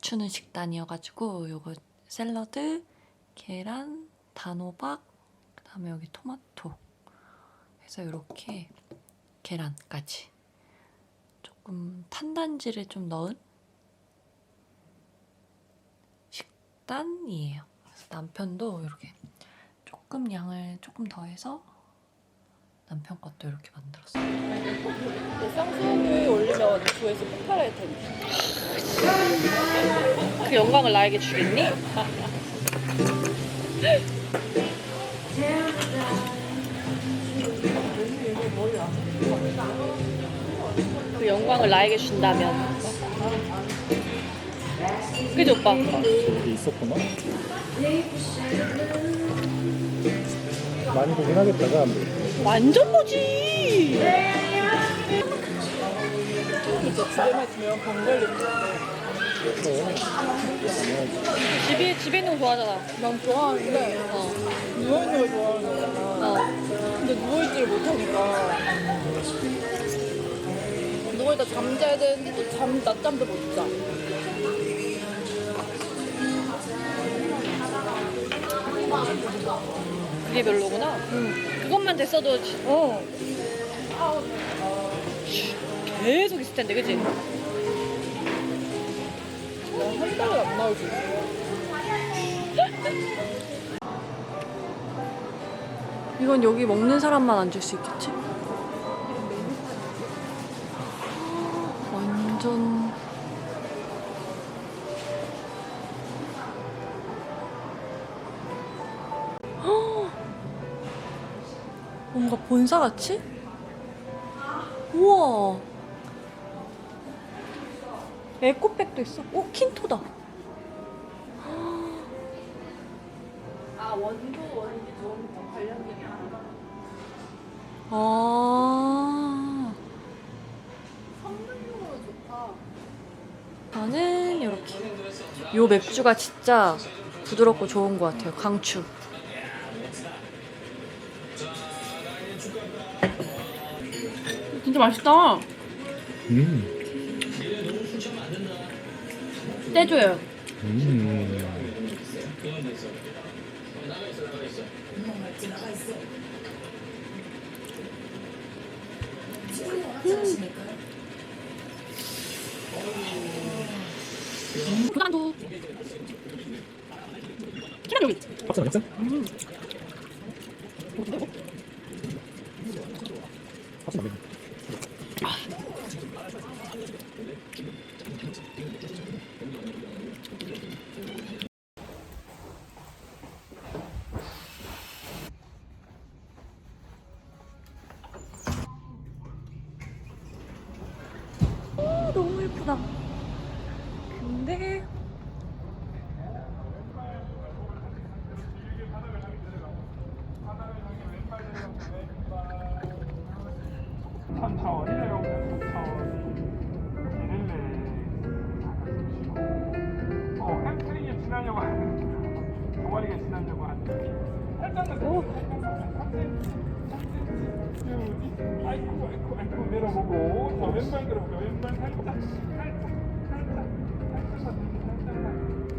맞추는 식단이어가지고 요거 샐러드, 계란, 단호박, 그 다음에 여기 토마토 해서 이렇게 계란까지 조금 탄단지를 좀 넣은 식단이에요. 그래서 남편도 이렇게 조금 양을 조금 더해서 남편 것도 이렇게 만들었어요. 쌍수를 올리면 조회수 폭발할 텐데. 그 영광을 나에게 주겠니? 그 영광을 나에게 준다면. 그지 오빠? 저기 있었구나. 많이 보긴 하겠다, 사람들. 완전 걸리고. 집에 집에 있는 거 좋아하잖아. 난 좋아하는데 어. 누워있는 걸 좋아하는 거잖아. 어. 근데 누워있지를 못하니까. 누워있다 잠자야 되는데 또 잠, 낮잠도 못 자. 그게 별로구나. 응. 그것만 됐어도 지- 어. 계속 있을 텐데, 그지? 한 달에 안 나올 수 있어. 이건 여기 먹는 사람만 앉을 수 있겠지? 뭔가 본사 같이? 우와 에코백도 있어. 오 킨토다. 아, 원도 원인지 좀 관련된 아. 성능용으로 좋다. 저는 이렇게 요 맥주가 진짜 부드럽고 좋은 것 같아요. 강추. 맛있다. 음. 떼줘요. 음. 부산도. 계란 여기. 박수 나겠어? 너무 예쁘다. 근데. 어, 지나려고 하는, 종아리가 지나려고 하는. 살짝만 더. 3cm, 3cm. 쭉. 아이고, 아이고, 아이고, 내려보고. 자, 왼발 들어보세요. 왼발 살짝, 살짝, 살짝. 살짝, 살짝.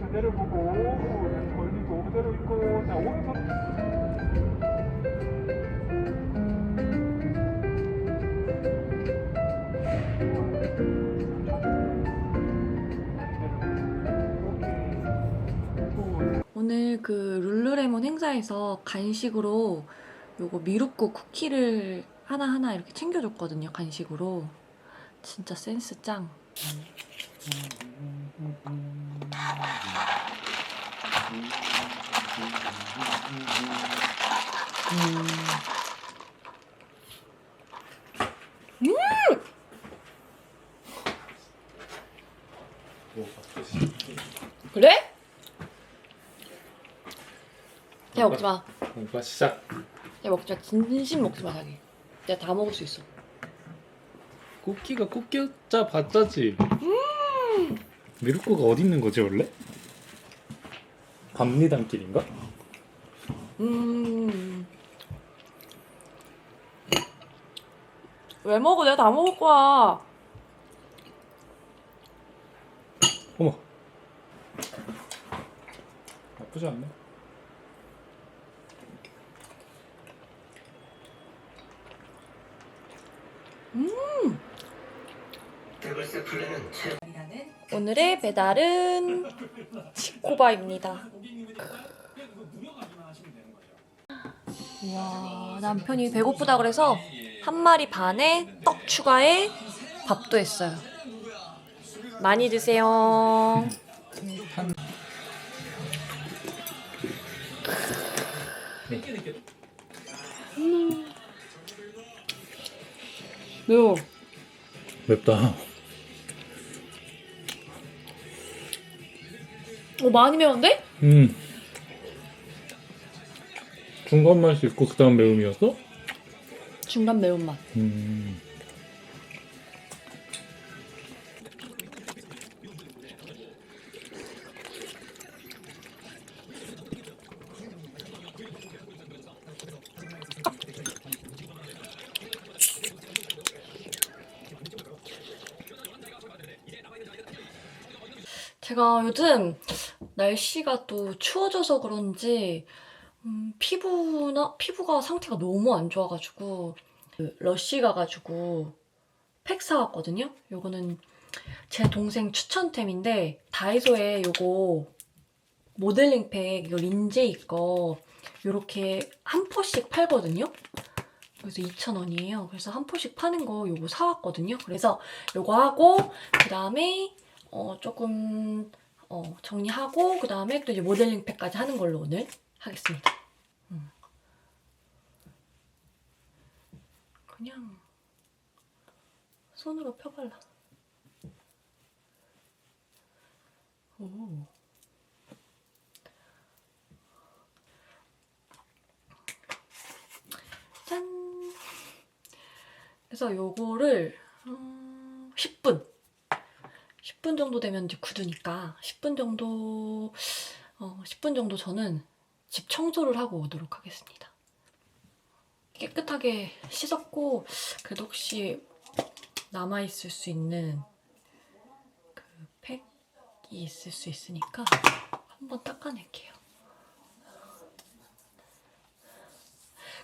자, 내려보고. 다시 걸리고, 그대로 있고. 자, 오른손. 오늘 그 룰루레몬 행사에서 간식으로 요거 미루코 쿠키를 하나하나 이렇게 챙겨줬거든요. 간식으로. 진짜 센스 짱. 그래? 야 먹지 마. 오빠 시작. 야 마. 진심 먹지 마 자기. 내가 다 먹을 수 있어. 쿠키가 쿠키였자 봤자지. 미루코가 어디 있는 거지 원래? 밤리단길인가? 음. 왜 먹어? 내가 다 먹을 거야. 어머, 나쁘지 않네. 오늘의 배달은 치코바입니다. 와 남편이 배고프다 그래서 한 마리 반에 떡 추가해 밥도 했어요. 많이 드세요. 매워. 맵다. 오 많이 매운데? 음. 중간 맛이 있고 그다음 매움이었어? 중간 매운맛. 음. 제가 요즘 날씨가 또 추워져서 그런지 음, 피부나 피부가 상태가 너무 안 좋아가지고 그 러쉬 가가지고 팩 사왔거든요. 요거는 제 동생 추천템인데 다이소에 요거 모델링 팩 이거 린제이 거 요렇게 한 포씩 팔거든요. 그래서 2,000원이에요. 그래서 한 포씩 파는 거 요거 사왔거든요. 그래서 요거 하고 그 다음에 어, 조금 어, 정리하고 그 다음에 또 이제 모델링 팩까지 하는 걸로 오늘 하겠습니다. 음. 그냥 손으로 펴발라. 오. 짠. 그래서 요거를 음, 10분 10분 정도 되면 이제 굳으니까 10분 정도 어, 10분 정도 저는 집 청소를 하고 오도록 하겠습니다. 깨끗하게 씻었고 그래도 혹시 남아 있을 수 있는 그 팩이 있을 수 있으니까 한번 닦아낼게요.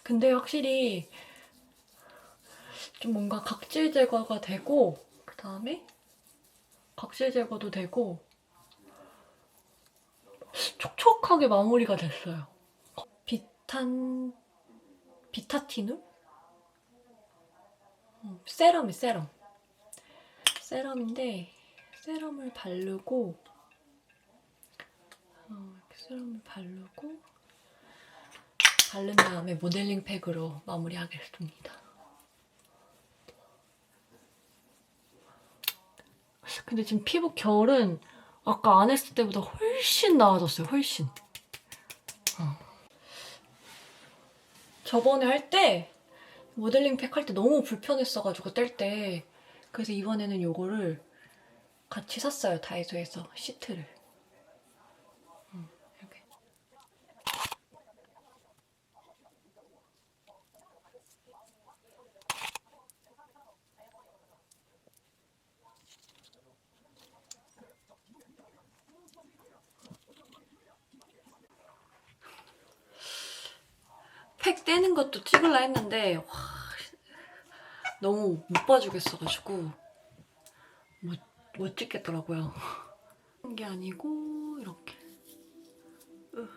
근데 확실히 좀 뭔가 각질 제거가 되고 그 다음에 각질 제거도 되고 촉촉하게 마무리가 됐어요. 비탄 비타티누? 음, 세럼이 세럼. 세럼인데 세럼을 바르고 어, 세럼을 바르고 바른 다음에 모델링 팩으로 마무리하겠습니다. 근데 지금 피부 결은 아까 안 했을 때보다 훨씬 나아졌어요. 훨씬. 어. 저번에 할 때 모델링 팩 할 때 너무 불편했어가지고 뗄 때 그래서 이번에는 요거를 같이 샀어요. 다이소에서 시트를. 팩 떼는 것도 찍을라 했는데 와, 너무 못 봐주겠어가지고 못, 못 찍겠더라고요. 게 아니고 이렇게 으.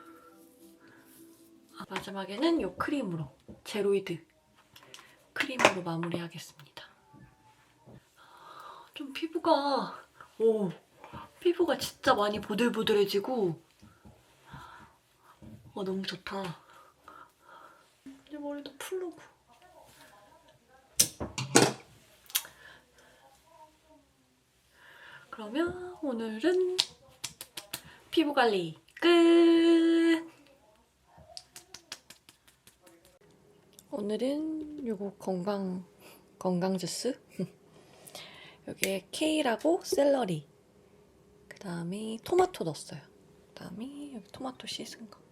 아, 마지막에는 이 크림으로 제로이드 크림으로 마무리하겠습니다. 좀 피부가 오 피부가 진짜 많이 보들보들해지고 어 너무 좋다. 내 머리도 풀르고. 그러면 오늘은 피부 관리 끝! 오늘은 요거 건강, 건강 주스? 여기에 케일하고 샐러리. 그 다음에 토마토 넣었어요. 그 다음에 여기 토마토 씻은 거.